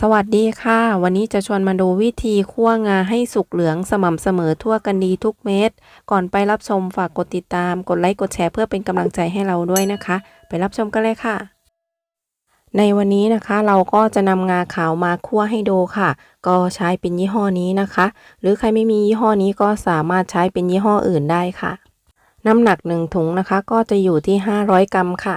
สวัสดีค่ะ วันนี้จะชวนมาดูวิธีคั่วงาให้สุกเหลืองสม่ำเสมอทั่วกันดีทุกเม็ด ก่อนไปรับชมฝากกดติดตาม กดไลค์ กดแชร์เพื่อเป็นกำลังใจให้เราด้วยนะคะ ไปรับชมกันเลยค่ะ ในวันนี้นะคะเราก็จะนำงาขาวมาคั่วให้ดูค่ะ ก็ใช้เป็นยี่ห้อนี้นะคะ หรือใครไม่มียี่ห้อนี้ก็สามารถใช้เป็นยี่ห้ออื่นได้ค่ะ น้ำหนักหนึ่งถุงนะคะ ก็จะอยู่ที่ 500 กรัมค่ะ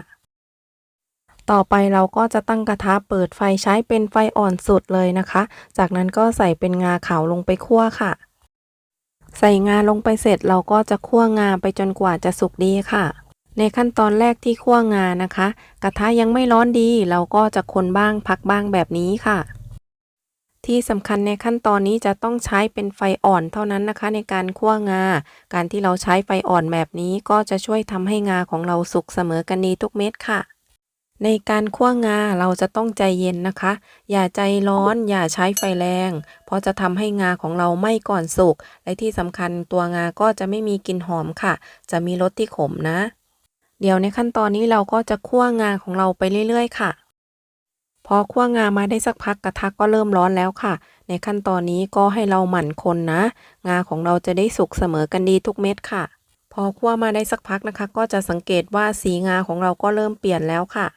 ต่อไปเราก็จะตั้งกระทะเปิดไฟใช้เป็นไฟอ่อนสุดเลยนะคะ จากนั้นก็ใส่เป็นงาขาวลงไปคั่วค่ะ ใส่งาลงไปเสร็จเราก็จะคั่วงาไปจนกว่าจะสุกดีค่ะ ในขั้นตอนแรกที่คั่วงานะคะ กระทะยังไม่ร้อนดี เราก็จะคนบ้างพักบ้างแบบนี้ค่ะ ที่สำคัญในขั้นตอนนี้จะต้องใช้เป็นไฟอ่อนเท่านั้นนะคะ ในการคั่วงา การที่เราใช้ไฟอ่อนแบบนี้ก็จะช่วยทำให้งาของเราสุกเสมอกันดีทุกเม็ดค่ะ ในการคั่วงาเราจะต้องใจเย็นนะคะ อย่าใจร้อนอย่าใช้ไฟแรง เพราะจะทำให้งาของเราไหม้ก่อนสุก และที่สำคัญตัวงาก็จะไม่มีกลิ่นหอมค่ะ จะมีรสที่ขมนะ เดี๋ยวในขั้นตอนนี้เราก็จะคั่วงาของเราไปเรื่อยๆค่ะ พอคั่วงามาได้สักพักกระทะก็เริ่มร้อนแล้วค่ะ ในขั้นตอนนี้ก็ให้เราหมั่นคนนะ งาของเราจะได้สุกเสมอกันดีทุกเม็ดค่ะ พอคั่วมาได้สักพักนะคะ ก็จะสังเกตว่าสีงาของเราก็เริ่มเปลี่ยนแล้วค่ะ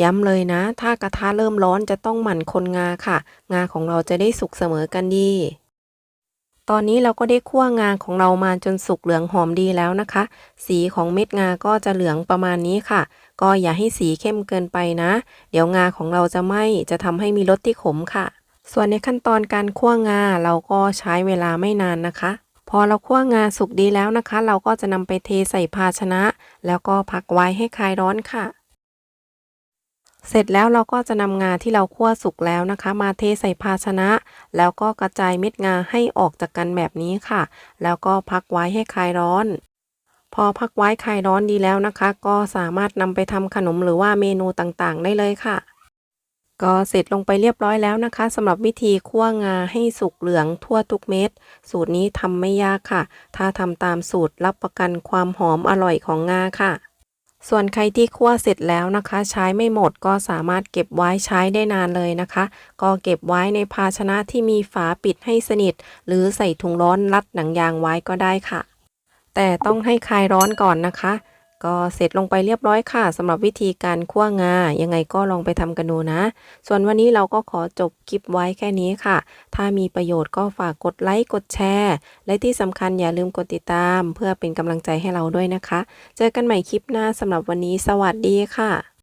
ย้ำเลยนะ ถ้ากระทะเริ่มร้อนจะต้องหมั่นคนงาค่ะ งาของเราจะได้สุกเสมอกันดี ตอนนี้เราก็ได้คั่วงาของเรามาจนสุกเหลืองหอมดีแล้วนะคะ สีของเม็ดงาก็จะเหลืองประมาณนี้ค่ะ ก็อย่าให้สีเข้มเกินไปนะ เดี๋ยวงาของเราจะไหม้จะทำให้มีรสที่ขมค่ะ ส่วนในขั้นตอนการคั่วงาเราก็ใช้เวลาไม่นานนะคะพอเราคั่วงาสุกดีแล้วนะคะ เราก็จะนำไปเทใส่ภาชนะ แล้วก็พักไว้ให้คลายร้อนค่ะ เสร็จแล้วเราก็จะนำงาที่เราคั่วสุกแล้วนะคะ มาเทใส่ภาชนะ แล้วก็กระจายเม็ดงาให้ออกจากกันแบบนี้ค่ะ แล้วก็พักไว้ให้คลายร้อน พอพักไว้คลายร้อนดีแล้วนะคะ ก็สามารถนำไปทำขนมหรือว่าเมนูต่างๆ ได้เลยค่ะ ก็เสร็จลงไปเรียบร้อยแล้วนะคะสำหรับวิธีคั่วงาให้สุกเหลืองทั่วทุกเม็ด สูตรนี้ทำไม่ยากค่ะ ถ้าทำตามสูตรรับประกันความหอมอร่อยของงาค่ะ ส่วนใครที่คั่วเสร็จแล้วนะคะ ใช้ไม่หมดก็สามารถเก็บไว้ใช้ได้นานเลยนะคะ ก็เก็บไว้ในภาชนะที่มีฝาปิดให้สนิท หรือใส่ถุงร้อนรัดหนังยางไว้ก็ได้ค่ะ แต่ต้องให้คลายร้อนก่อนนะคะ ก็เสร็จลงไปเรียบร้อยค่ะสำหรับวิธีการคั่วงา ยังไงก็ลองไปทำกันดูนะ ส่วนวันนี้เราก็ขอจบคลิปไว้แค่นี้ค่ะ ถ้ามีประโยชน์ก็ฝากกดไลค์กดแชร์ และที่สำคัญอย่าลืมกดติดตาม เพื่อเป็นกำลังใจให้เราด้วยนะคะ เจอกันใหม่คลิปหน้าสำหรับวันนี้ สวัสดีค่ะ